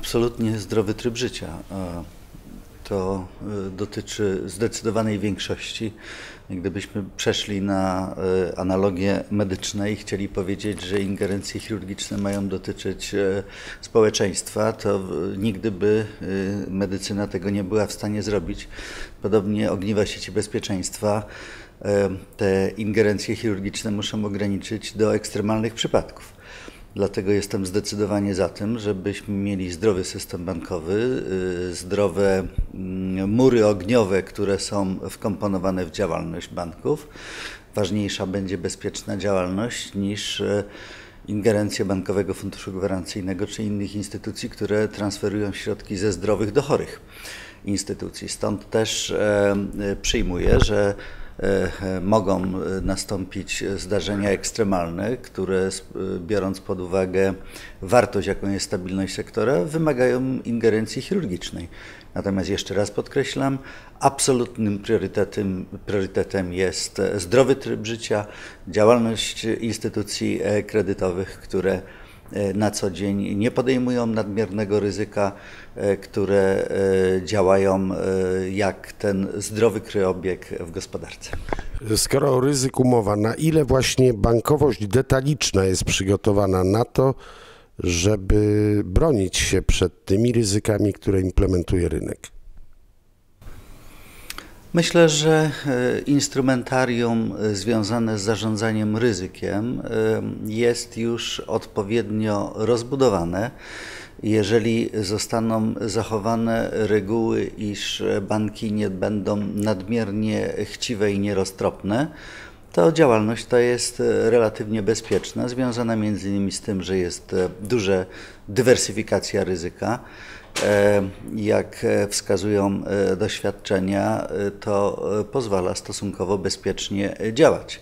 Absolutnie zdrowy tryb życia. To y, dotyczy zdecydowanej większości. Gdybyśmy przeszli na y, analogie medyczne i chcieli powiedzieć, że ingerencje chirurgiczne mają dotyczyć społeczeństwa, to nigdy by medycyna tego nie była w stanie zrobić. Podobnie ogniwa sieci bezpieczeństwa te ingerencje chirurgiczne muszą ograniczyć do ekstremalnych przypadków. Dlatego jestem zdecydowanie za tym, żebyśmy mieli zdrowy system bankowy, y, zdrowe mm, mury ogniowe, które są wkomponowane w działalność banków. Ważniejsza będzie bezpieczna działalność niż y, ingerencje Bankowego Funduszu Gwarancyjnego czy innych instytucji, które transferują środki ze zdrowych do chorych instytucji. Stąd też przyjmuję, że mogą e, nastąpić zdarzenia ekstremalne, które e, biorąc pod uwagę wartość, jaką jest stabilność sektora, wymagają ingerencji chirurgicznej. Natomiast jeszcze raz podkreślam, absolutnym priorytetem, priorytetem jest zdrowy tryb życia, działalność instytucji kredytowych, które E, na co dzień nie podejmują nadmiernego ryzyka, e, które e, działają jak ten zdrowy kryobieg w gospodarce. Skoro o ryzyku mowa, na ile właśnie bankowość detaliczna jest przygotowana na to, żeby bronić się przed tymi ryzykami, które implementuje rynek? Myślę, że e, instrumentarium e, związane z zarządzaniem ryzykiem e, jest już odpowiednio rozbudowane. Jeżeli zostaną zachowane reguły, iż banki nie będą nadmiernie chciwe i nieroztropne, to działalność ta jest relatywnie bezpieczna, związana między innymi z tym, że jest duża dywersyfikacja ryzyka. E, jak wskazują e, doświadczenia, e, to pozwala stosunkowo bezpiecznie działać.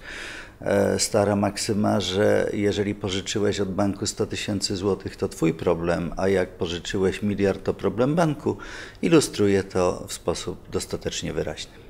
Stara maksyma, że jeżeli pożyczyłeś od banku 100 tysięcy złotych, to twój problem, a jak pożyczyłeś miliard, to problem banku, ilustruje to w sposób dostatecznie wyraźny.